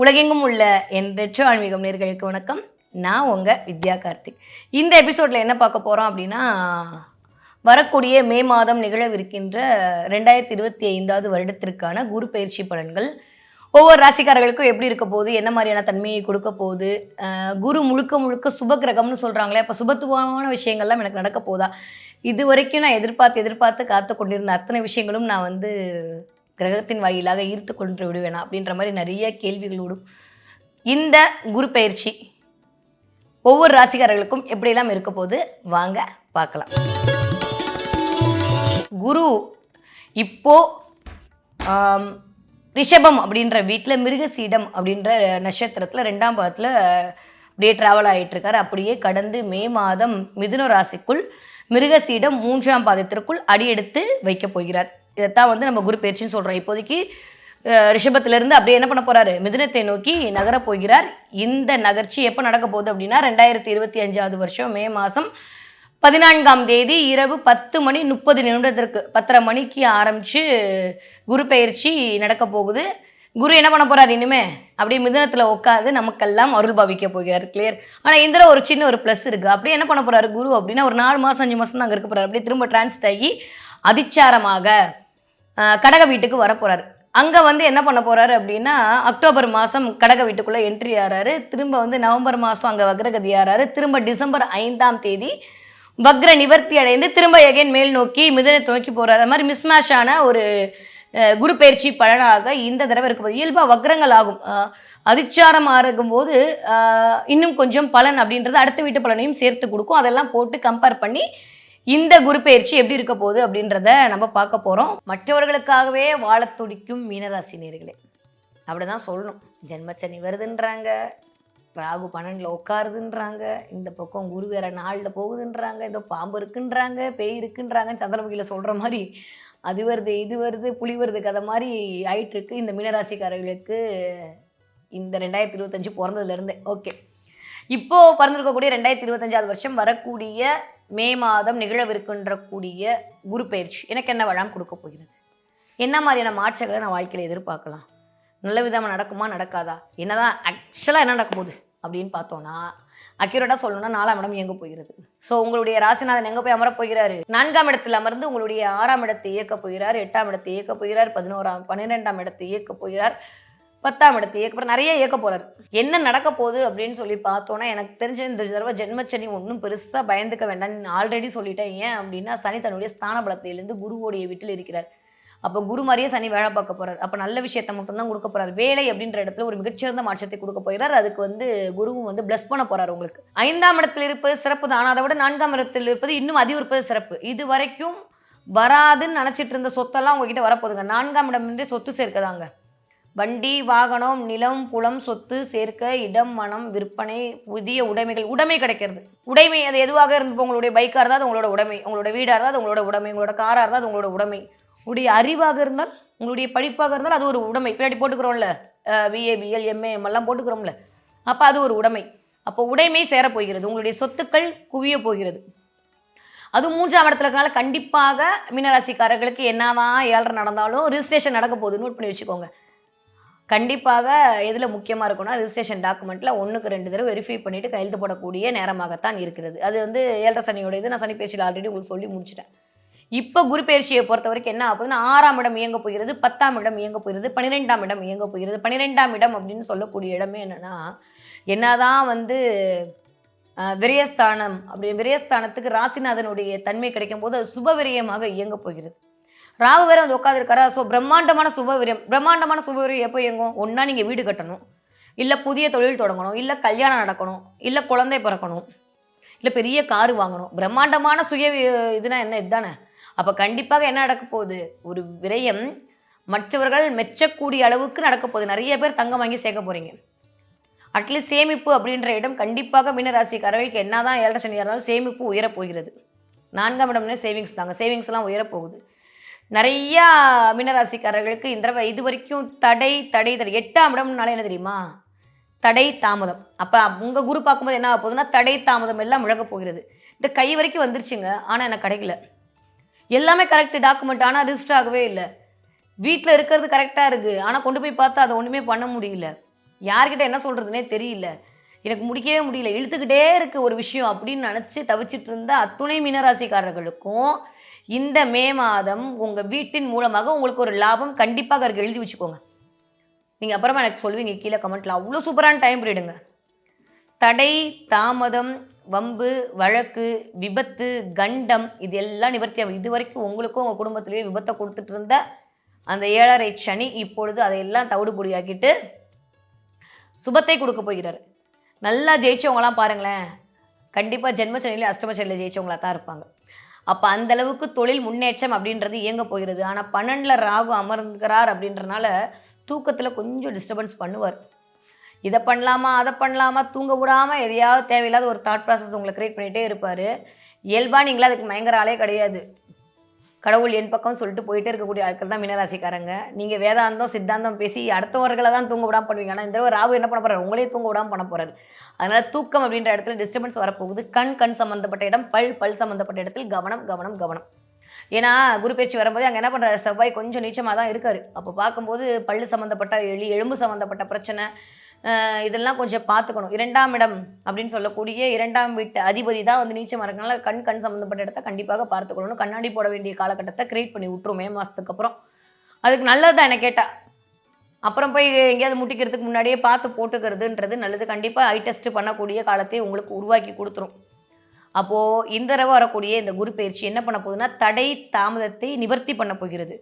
உலகெங்கும் உள்ள எந்தற்ற ஆன்மீகம் நேர்களுக்கு வணக்கம். நான் உங்கள் வித்யா கார்த்திக் இந்த எபிசோடில் என்ன பார்க்க போகிறோம் அப்படின்னா வரக்கூடிய மே மாதம் நிகழவிருக்கின்ற ரெண்டாயிரத்தி இருபத்தி ஐந்தாவது வருடத்திற்கான குரு பயிற்சி பலன்கள். ஒவ்வொரு ராசிக்காரர்களுக்கும் எப்படி இருக்க போகுது? என்ன மாதிரியான தன்மையை கொடுக்க போகுது? குரு முழுக்க முழுக்க சுப கிரகம்னு சொல்கிறாங்களே அப்போ சுபத்துவமான விஷயங்கள்லாம் எனக்கு நடக்க போதா? இது வரைக்கும் நான் எதிர்பார்த்து எதிர்பார்த்து காத்து கொண்டிருந்த அத்தனை விஷயங்களும் நான் வந்து கிரகத்தின் வாயிலாக ஈர்த்து கொண்டு விடுவேனா அப்படின்ற மாதிரி நிறைய கேள்விகளோடும் இந்த குரு பயிற்சி ஒவ்வொரு ராசிக்காரர்களுக்கும் எப்படியெல்லாம் இருக்க போது வாங்க பார்க்கலாம். குரு இப்போ ரிஷபம் அப்படின்ற வீட்டில் மிருகசீடம் அப்படின்ற நட்சத்திரத்தில் ரெண்டாம் பாதத்தில் அப்படியே ட்ராவல் ஆகிட்டுருக்காரு அப்படியே கடந்து மே மாதம் மிதுன ராசிக்குள் மிருகசீடம் மூன்றாம் பாதத்திற்குள் அடியெடுத்து வைக்க போகிறார். இதைத்தான் வந்து நம்ம குரு பயிற்சின்னு சொல்கிறோம் இப்போதைக்கு ரிஷபத்திலிருந்து அப்படியே என்ன பண்ண போறாரு? மிதுனத்தை நோக்கி நகரப் போகிறார். இந்த நகர்ச்சி எப்போ நடக்க போகுது அப்படின்னா ரெண்டாயிரத்தி இருபத்தி அஞ்சாவது வருஷம் மே மாதம் பதினான்காம் தேதி இரவு பத்து மணி முப்பது நிமிடத்திற்கு பத்தரை மணிக்கு ஆரம்பித்து குரு பயிற்சி நடக்க போகுது. குரு என்ன பண்ண போறாரு இனிமே? அப்படியே மிதனத்தில் உட்காந்து நமக்கெல்லாம் அருள் பாவிக்க போகிறார் கிளியர் ஆனால் இதில் ஒரு சின்ன ஒரு ப்ளஸ் இருக்குது அப்படியே என்ன பண்ண போறாரு குரு அப்படின்னா ஒரு நாலு மாதம் அஞ்சு மாதம் தான் அங்கே இருக்க போறாரு. அப்படியே திரும்ப டிரான்ஸ்ட் ஆகி அதிச்சாரமாக கடக வீட்டுக்கு வர போறாரு. அங்கே வந்து என்ன பண்ண போறாரு அப்படின்னா அக்டோபர் மாதம் கடக வீட்டுக்குள்ளே என்ட்ரி ஆறாரு. திரும்ப வந்து நவம்பர் மாதம் அங்கே வக்ரகதி ஆறாரு. திரும்ப டிசம்பர் ஐந்தாம் தேதி வக்ர நிவர்த்தி அடைந்து திரும்ப எகைன் மேல் நோக்கி மிதனை நோக்கி போறாரு. அது மாதிரி மிஸ்மேஷ் ஆன ஒரு குரு பயிற்சி பலனாக இந்த தடவை இருக்கும்போது இயல்பாக வக்ரங்கள் ஆகும். அதிச்சாரம் ஆகும்போது இன்னும் கொஞ்சம் பலன் அப்படின்றது அடுத்த வீட்டு பலனையும் சேர்த்து கொடுக்கும். அதெல்லாம் போட்டு கம்பேர் பண்ணி இந்த குரு பயிற்சி எப்படி இருக்க போகுது அப்படின்றத நம்ம பார்க்க போகிறோம் மற்றவர்களுக்காகவே வாழ துடிக்கும் மீனராசி நேர்களே அப்படிதான் சொல்லணும். ஜென்மச்சனி வருதுன்றாங்க ராகு பன்னெண்டில் உட்காருதுன்றாங்க இந்த பக்கம் குரு வேற நாளில் போகுதுன்றாங்க ஏதோ பாம்பு இருக்குன்றாங்க பேய் இருக்குன்றாங்கன்னு சந்திரமுகியில் சொல்கிற மாதிரி அது வருது இது வருது புலி வருது கதை மாதிரி ஆயிட்டுருக்கு. இந்த மீனராசிக்காரர்களுக்கு இந்த ரெண்டாயிரத்தி இருபத்தஞ்சு பிறந்ததுலேருந்தே. ஓகே இப்போது பிறந்திருக்கக்கூடிய ரெண்டாயிரத்தி இருபத்தஞ்சாவது வருஷம் வரக்கூடிய மே மாதம் நிகழவிருக்கின்ற கூடிய குரு பயிற்சி எனக்கு என்ன வளம் கொடுக்க போகிறது? என்ன மாதிரியான மாற்றங்களை நான் வாழ்க்கையில் எதிர்பார்க்கலாம்? நல்ல விதமாக நடக்குமா நடக்காதா? என்னதான் ஆக்சுவலாக என்ன நடக்கும் போகுது அப்படின்னு பார்த்தோன்னா அக்யூரேட்டாக சொல்லணும்னா நாலாம் இடம் இயங்க போகிறது. ஸோ உங்களுடைய ராசிநாதன் எங்கே போய் அமரப் போகிறாரு? நான்காம் இடத்தில் அமர்ந்து உங்களுடைய ஆறாம் இடத்தை இயக்க போகிறார் எட்டாம் இடத்தை இயக்க போகிறார் பதினோராம் பன்னிரெண்டாம் இடத்தை இயக்க போகிறார் பத்தாம் இடத்தை இயக்க நிறைய இயக்க போகிறார் என்ன நடக்க போகுது அப்படின்னு சொல்லி பார்த்தோன்னா எனக்கு தெரிஞ்ச இந்த தடவை ஜென்மச்சனி ஒன்றும் பெருசாக பயந்துக்க வேண்டாம் ஆல்ரெடி சொல்லிட்டேன். ஏன் அப்படின்னா சனி தன்னுடைய ஸ்தான பலத்திலிருந்து குருவோடைய வீட்டில் இருக்கிறார். அப்போ குரு மாதிரியே சனி வேலை பார்க்க போறார். அப்போ நல்ல விஷயத்தை மட்டும்தான் கொடுக்க போறார். வேலை அப்படின்ற இடத்துல ஒரு மிகச்சிறந்த மாற்றத்தை கொடுக்க போகிறார். அதுக்கு வந்து குருவும் வந்து பிளஸ் பண்ண போகிறார் உங்களுக்கு. ஐந்தாம் இடத்தில் இருப்பது சிறப்பு தான். ஆனால் அதை விட நான்காம் இடத்தில் இருப்பது இன்னும் அதிகம் இருப்பது சிறப்பு. இது வரைக்கும் வராதுன்னு நினச்சிட்டு இருந்த சொத்தெல்லாம் உங்ககிட்ட வரப்போகுதுங்க. நான்காம் இடம் என்றே சொத்து சேர்க்கதாங்க. வண்டி வாகனம் நிலம் புலம் சொத்து சேர்க்க இடம் மனம் விற்பனை புதிய உடைமைகள் உடைமை கிடைக்கிறது. உடைமை அது எதுவாக இருந்து உங்களுடைய பைக்காக இருந்தால் அது உங்களோட உடைமை. உங்களோட வீடாக இருந்தால் அது உங்களோட உடைமை. உங்களோட காராக இருந்தால் அது உங்களோட உடைமை. உங்களுடைய அறிவாக இருந்தால் உங்களுடைய படிப்பாக இருந்தால் அது ஒரு உடைமை. பின்னாடி போட்டுக்கிறோம்ல பிஏ பிஎல் எல்லாம் போட்டுக்கிறோம்ல. அப்போ அது ஒரு உடைமை. அப்போ உடைமை சேரப்போகிறது உங்களுடைய சொத்துக்கள் குவிய போகிறது. அது மூன்றாம் இடத்துல இருக்கனால கண்டிப்பாக மீனராசிக்காரர்களுக்கு என்னதான் ஏழரை நடந்தாலும் ரிஜிஸ்ட்ரேஷன் நடக்க போகுது. நோட் பண்ணி வச்சுக்கோங்க. கண்டிப்பாக எதில் முக்கியமாக இருக்கும்னா ரிஜிஸ்ட்ரேஷன் டாக்குமெண்ட்டில் ஒன்றுக்கு ரெண்டு தடவை வெரிஃபை பண்ணிவிட்டு கையெழுத்து போடக்கூடிய நேரமாகத்தான் இருக்கிறது. அது வந்து ஏழரை சனியோட இது நான் சனி பேச்சில் ஆல்ரெடி உங்களுக்கு சொல்லி முடிச்சிட்டேன். இப்போ குரு பயிற்சியை பொறுத்த வரைக்கும் என்ன ஆகுதுன்னா ஆறாம் இடம் இயங்க போகிறது பத்தாம் இடம் இயங்க போகிறது பன்னிரெண்டாம் இடம் இயங்க போகிறது. பன்னிரெண்டாம் இடம் அப்படின்னு சொல்லக்கூடிய இடமே என்னென்னா என்னதான் வந்து விரயஸ்தானம் அப்படி விரயஸ்தானத்துக்கு ராசிநாதனுடைய தன்மை கிடைக்கும் போது அது சுபவிரயமாக இயங்க போகிறது. ராகு வேற வந்து உட்காந்துருக்காரா ஸோ பிரம்மாண்டமான சுபவிரியம். பிரம்மாண்டமான சுபவிரியம் எப்போ இயங்கும்? ஒன்றா நீங்கள் வீடு கட்டணும். இல்லை புதிய தொழில் தொடங்கணும். இல்லை கல்யாணம் நடக்கணும். இல்லை குழந்தை பிறக்கணும். இல்லை பெரிய காரு வாங்கணும். பிரம்மாண்டமான சுய இதுனா என்ன? இதுதானே? அப்போ கண்டிப்பாக என்ன நடக்க போகுது? ஒரு விரயம் மற்றவர்கள் மெச்சக்கூடிய அளவுக்கு நடக்க போகுது. நிறைய பேர் தங்கம் வாங்கி சேர்க்க போகிறீங்க அட்லீஸ்ட் சேமிப்பு அப்படின்ற இடம் கண்டிப்பாக மீனராசிக்காரர்களுக்கு என்ன தான் ஏழரை சனியாக இருந்தாலும் சேமிப்பு உயரப்போகிறது நான்காம் இடம்னா சேவிங்ஸ் தாங்க. சேவிங்ஸ்லாம் உயரப்போகுது நிறையா மீனராசிக்காரர்களுக்கு இந்த இது வரைக்கும் தடை தடை தடை. எட்டாம் இடம்னால என்ன தெரியுமா? தடை தாமதம். அப்போ உங்கள் குரு பார்க்கும்போது என்ன ஆக போகுதுன்னா தடை தாமதம் எல்லாம் முழங்க போகிறது. இந்த கை வரைக்கும் வந்துருச்சுங்க. ஆனால் எனக்கு கிடைக்கல. எல்லாமே கரெக்டு டாக்குமெண்ட் ஆனால் ரிஜிஸ்டர் ஆகவே இல்லை. வீட்டில் இருக்கிறது கரெக்டாக இருக்குது ஆனால் கொண்டு போய் பார்த்தா அதை ஒன்றுமே பண்ண முடியல. யார்கிட்ட என்ன சொல்கிறதுனே தெரியல. எனக்கு முடிக்கவே முடியல. இழுத்துக்கிட்டே இருக்குது ஒரு விஷயம் அப்படின்னு நினச்சி தவிச்சிட்டு இருந்த அத்துணை மீனராசிக்காரர்களுக்கும் இந்த மே மாதம் உங்கள் வீட்டின் மூலமாக உங்களுக்கு ஒரு லாபம் கண்டிப்பாக இருக்குது எழுதி வச்சுக்கோங்க. நீங்கள் அப்புறமா எனக்கு சொல்லுவீங்க கீழே கமெண்ட்டில் அவ்வளோ சூப்பரான டைம் பீரியடுங்க தடை தாமதம் வம்பு வழக்கு விபத்து கண்டம் இது எல்லாம் நிவர்த்தி ஆகும். இது வரைக்கும் உங்களுக்கும் உங்கள் குடும்பத்திலேயே விபத்தை கொடுத்துட்டு இருந்த அந்த ஏழரை சனி இப்பொழுது அதையெல்லாம் தவிடு பொடியாக்கிட்டு சுபத்தை கொடுக்க போகிறார். நல்லா ஜெயிச்சவங்களாம் பாருங்களேன். கண்டிப்பாக ஜென்மச்சனியில் அஷ்டமச்சனியில் ஜெயிச்சவங்களா தான் இருப்பாங்க. அப்போ அந்த அளவுக்கு தொழில் முன்னேற்றம் அப்படின்றது இயங்க போகிறது. ஆனால் பன்னெண்டில் ராகு அமர்ந்துக்கிறார் அப்படின்றனால தூக்கத்தில் கொஞ்சம் டிஸ்டர்பன்ஸ் பண்ணுவார். இதை பண்ணலாமா அதை பண்ணலாமா தூங்க விடாமல் எதையாவது தேவையில்லாத ஒரு தாட் ப்ராசஸ் உங்களை க்ரியேட் பண்ணிகிட்டே இருப்பார். இயல்பாக நீங்களே அதுக்கு பயங்கர ஆளே கிடையாது. கடவுள் என் பக்கம் சொல்லிட்டு போயிட்டே இருக்கக்கூடிய ஆட்கள் தான் மீனராசிக்காரங்க. நீங்கள் வேதாந்தம் சித்தாந்தம் பேசி அடுத்தவர்களை தான் தூங்க விடாமல் பண்ணுவீங்க. ஆனால் இந்த தடவை ராகு என்ன பண்ண போகிறார் உங்களே தூங்க விடாமல் பண்ண போறாரு. அதனால் தூக்கம் அப்படின்ற இடத்துல டிஸ்டர்பன்ஸ் வரப்போகுது. கண் கண் சம்மந்தப்பட்ட இடம் பல் பல் சம்மந்தப்பட்ட இடத்தில் கவனம் கவனம் கவனம். ஏன்னா குரு பயிற்சி வரும்போது அங்கே என்ன பண்ணுறாரு செவ்வாய் கொஞ்சம் நீச்சமாக தான் இருக்காரு. அப்போ பார்க்கும்போது பல் சம்மந்தப்பட்ட எலி எலும்பு சம்மந்தப்பட்ட பிரச்சனை இதெல்லாம் கொஞ்சம் பார்த்துக்கணும். இரண்டாம் இடம் அப்படின்னு சொல்லக்கூடிய இரண்டாம் வீட்டு அதிபதி தான் வந்து நீச்சல் இருக்கனால கண் கண் சம்மந்தப்பட்ட இடத்த கண்டிப்பாக பார்த்துக்கணும் கண்ணாடி போட வேண்டிய காலகட்டத்தை கிரியேட் பண்ணி விட்டுரும் மே மாதத்துக்கு அப்புறம். அதுக்கு நல்லது தான் என்ன கேட்டால் அப்புறம் போய் எங்கேயாவது முட்டிக்கிறதுக்கு முன்னாடியே பார்த்து போட்டுக்கிறதுன்றது நல்லது. கண்டிப்பாக ஐ டெஸ்ட் பண்ணக்கூடிய காலத்தை உங்களுக்கு உருவாக்கி கொடுத்துரும். அப்போது இந்த தடவை வரக்கூடிய இந்த குரு பயிற்சி என்ன பண்ண போகுதுன்னா தடை தாமதத்தை நிவர்த்தி பண்ண போகிறது.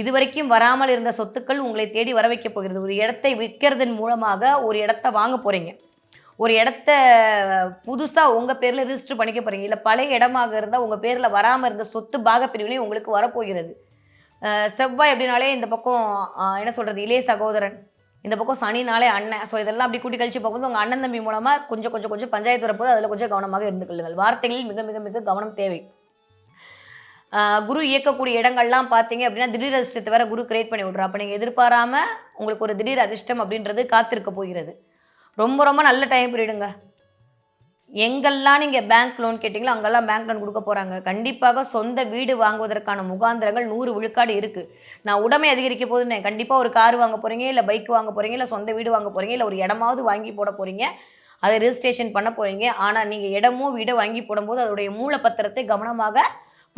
இதுவரைக்கும் வராமல் இருந்த சொத்துக்கள் உங்களை தேடி வர வைக்க போகிறது. ஒரு இடத்தை விற்கிறதன் மூலமாக ஒரு இடத்த வாங்க போகிறீங்க ஒரு இடத்த புதுசாக உங்கள் பேரில் ரிஜிஸ்டர் பண்ணிக்க போகிறீங்க இல்லை பழைய இடமாக இருந்தால் உங்கள் பேரில் வராமல் இருந்த சொத்து பாகப்பிரிவினை உங்களுக்கு வரப்போகிறது. செவ்வாய் அப்படின்னாலே இந்த பக்கம் என்ன சொல்கிறது இளைய சகோதரன். இந்த பக்கம் சனினாலே அண்ணன். ஸோ இதெல்லாம் அப்படி கூட்டி கழிச்சு பார்க்கும்போது உங்கள் அண்ணன் தம்பி மூலமாக கொஞ்சம் கொஞ்சம் கொஞ்சம் பஞ்சாயத்து வரப்போது அதில் கொஞ்சம் கவனமாக இருந்து கொள்ளுங்கள் வார்த்தைகளில் மிக மிக மிக கவனம் தேவை. குரு இயக்கக்கூடிய இடங்கள்லாம் பார்த்தீங்க அப்படின்னா திடீர் அதிர்ஷ்டத்தை வேற குரு கிரியேட் பண்ணி விட்றா அப்போ நீங்கள் எதிர்பாராம உங்களுக்கு ஒரு திடீர் அதிர்ஷ்டம் அப்படின்றது காத்திருக்க போகிறது. ரொம்ப ரொம்ப நல்ல டைம் பீரியடுங்க எங்கெல்லாம் நீங்கள் பேங்க் லோன் கேட்டிங்களோ அங்கெல்லாம் பேங்க் லோன் கொடுக்க போகிறாங்க கண்டிப்பாக சொந்த வீடு வாங்குவதற்கான முகாந்திரங்கள் நூறு விழுக்காடு இருக்குது நான் உடமை அதிகரிக்க போதுன்னு கண்டிப்பாக ஒரு கார் வாங்க போகிறீங்க இல்லை பைக் வாங்க போகிறீங்க இல்லை சொந்த வீடு வாங்க போகிறீங்க இல்லை ஒரு இடமாவது வாங்கி போட போகிறீங்க அதை ரிஜிஸ்ட்ரேஷன் பண்ண போகிறீங்க ஆனால் நீங்கள் இடமோ வீடோ வாங்கி போடும்போது அதோடைய மூலப்பத்திரத்தை கவனமாக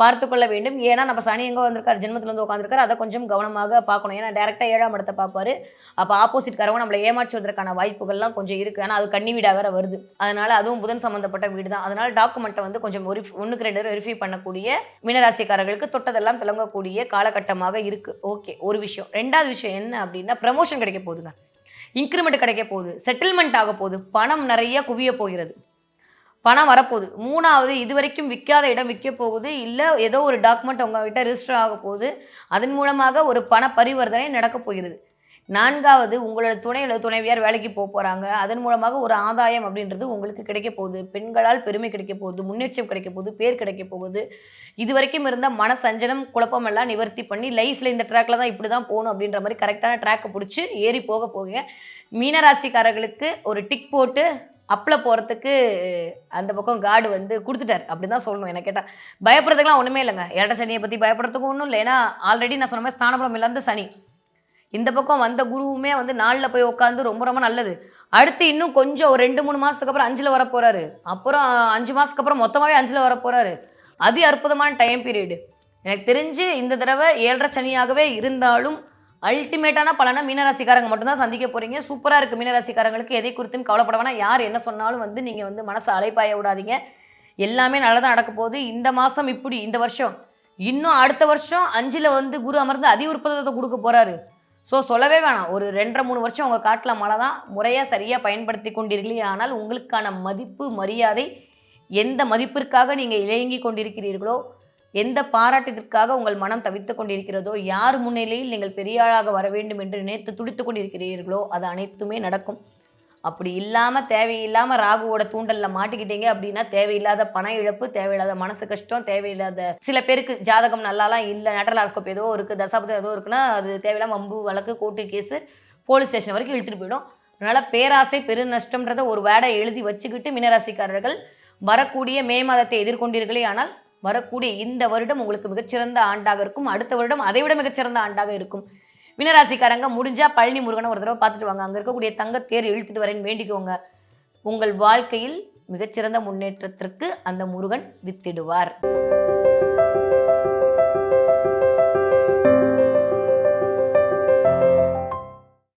பார்த்து கொள்ள வேண்டும். ஏன்னா நம்ம சனி எங்கே வந்திருக்காரு? ஜென்மத்தில் வந்து உட்காந்துருக்காரு அதை கொஞ்சம் கவனமாக பார்க்கணும். ஏன்னா டேரெக்டாக ஏழாம் இடத்தை பார்ப்பாரு. அப்போ ஆப்போசிட்காரவங்க நம்மளை ஏமாற்றுவதற்கான வாய்ப்புகள்லாம் கொஞ்சம் இருக்குது ஆனால் அது கன்னி வீடாக வேற வருது. அதனால் அதுவும் புதன் சம்மந்தப்பட்ட வீடு தான். அதனால் டாக்குமெண்ட்டை வந்து கொஞ்சம் வெரிஃபி ஒன்றுக்கு ரெண்டு வெரிஃபை பண்ணக்கூடிய மீனராசிக்காரர்களுக்கு தொட்டதெல்லாம் தொடங்கக்கூடிய காலகட்டமாக இருக்குது ஓகே ஒரு விஷயம். ரெண்டாவது விஷயம் என்ன அப்படின்னா ப்ரமோஷன் கிடைக்க போகுதுங்க. இன்க்ரிமெண்ட் கிடைக்க போகுது. செட்டில்மெண்ட் ஆக போகுது. பணம் நிறைய குவிய போகிறது. பணம் வரப்போகுது. மூணாவது இது வரைக்கும் விற்காத இடம் விற்க போகுது. இல்லை ஏதோ ஒரு டாக்குமெண்ட் உங்ககிட்ட ரிஜிஸ்டர் ஆக போகுது. அதன் மூலமாக ஒரு பண பரிவர்த்தனை நடக்கப் போகிறது. நான்காவது உங்களோட துணை அல்லது துணைவியார் வேலைக்கு போக போகிறாங்க அதன் மூலமாக ஒரு ஆதாயம் அப்படின்றது உங்களுக்கு கிடைக்க போகுது. பெண்களால் பெருமை கிடைக்க போகுது. முன்னேற்றம் கிடைக்க போகுது. பேர் கிடைக்க போகுது. இது வரைக்கும் இருந்த மன சஞ்சலம் குழப்பமெல்லாம் நிவர்த்தி பண்ணி லைஃப்பில் இந்த ட்ராக்ல தான் இப்படி தான் போகணும் அப்படின்ற மாதிரி கரெக்டான ட்ராக்கை பிடிச்சி ஏறி போக போக மீனராசிக்காரர்களுக்கு ஒரு டிக் போட்டு அப்பில் போகிறதுக்கு அந்த பக்கம் காடு வந்து கொடுத்துட்டார். அப்படி தான் சொல்லணும். என்ன கேட்டால் பயப்படுறதுக்குலாம் ஒன்றுமே இல்லைங்க. ஏழரை சனியை பற்றி பயப்படுறதுக்கும் ஒன்றும் இல்லை. ஏன்னா ஆல்ரெடி நான் சொன்ன மாதிரி ஸ்தானபலம் இல்லாத சனி. இந்த பக்கம் வந்த குருவுமே வந்து நாளில் போய் உட்காந்து ரொம்ப ரொம்ப நல்லது. அடுத்து இன்னும் கொஞ்சம் ஒரு ரெண்டு மூணு மாதத்துக்கு அப்புறம் அஞ்சில் வர போகிறாரு அப்புறம் அஞ்சு மாதத்துக்கு அப்புறம் மொத்தமாகவே அஞ்சில் வர போகிறாரு அதி அற்புதமான டைம் பீரியடு எனக்கு தெரிஞ்சு இந்த தடவை ஏழரை சனியாகவே இருந்தாலும் அல்டிமேட்டான பலனை மீனராசிக்காரங்க மட்டும்தான் சந்திக்க போறீங்க. சூப்பராக இருக்குது மீனராசிக்காரங்களுக்கு. எதை குறித்தும் கவலைப்பட வேணாம் யார் என்ன சொன்னாலும் வந்து நீங்கள் வந்து மனசை அலைப்பாய விடாதீங்க. எல்லாமே நல்லதாக நடக்க போகுது. இந்த மாதம் இப்படி இந்த வருஷம். இன்னும் அடுத்த வருஷம் அஞ்சில் வந்து குரு அமர்ந்து அதி உற்பத்தத்தை கொடுக்க போகிறாரு ஸோ சொல்லவே வேணாம். ஒரு ரெண்டரை மூணு வருஷம் உங்கள் காட்டில் மழை தான். முறையாக சரியாக பயன்படுத்தி கொண்டீர்களே ஆனால் உங்களுக்கான மதிப்பு மரியாதை எந்த மதிப்பிற்காக நீங்கள் இயங்கி கொண்டிருக்கிறீர்களோ எந்த பாராட்டத்திற்காக உங்கள் மனம் தவித்துக் கொண்டிருக்கிறதோ யார் முன்னிலையில் நீங்கள் பெரிய ஆளாக வர வேண்டும் என்று நினைத்து துடித்துக் கொண்டிருக்கிறீர்களோ அது அனைத்துமே நடக்கும். அப்படி இல்லாமல் தேவையில்லாமல் ராகுவோட தூண்டலில் மாட்டிக்கிட்டீங்க அப்படின்னா தேவையில்லாத பண இழப்பு தேவையில்லாத மனசு கஷ்டம் தேவையில்லாத சில பேருக்கு ஜாதகம் நல்லாலாம் இல்லை நட்டலாஸ்கோப் ஏதோ இருக்குது தசாபதம் ஏதோ இருக்குன்னா அது தேவையில்லாமல் வம்பு வழக்கு கோர்ட்டு கேஸு போலீஸ் ஸ்டேஷன் வரைக்கும் இழுத்துட்டு போயிடும். அதனால் பேராசை பெரு நஷ்டம்ன்றத ஒரு வேடை எழுதி வச்சுக்கிட்டு மீனராசிக்காரர்கள் வரக்கூடிய மே மாதத்தை எதிர்கொண்டீர்களே ஆனால் வரக்கூடிய இந்த வருடம் உங்களுக்கு மிகச்சிறந்த ஆண்டாக இருக்கும். அடுத்த வருடம் அதை விட மிகச்சிறந்த ஆண்டாக இருக்கும். மீனராசிக்காரங்க முடிஞ்சால் பழனி முருகனை ஒரு தடவை பார்த்துட்டு வாங்க. அங்கே இருக்கக்கூடிய தங்க தேர் இழுத்துட்டு வரேன்னு வேண்டிக்கோங்க. உங்கள் வாழ்க்கையில் மிகச்சிறந்த முன்னேற்றத்திற்கு அந்த முருகன் வித்திடுவார்.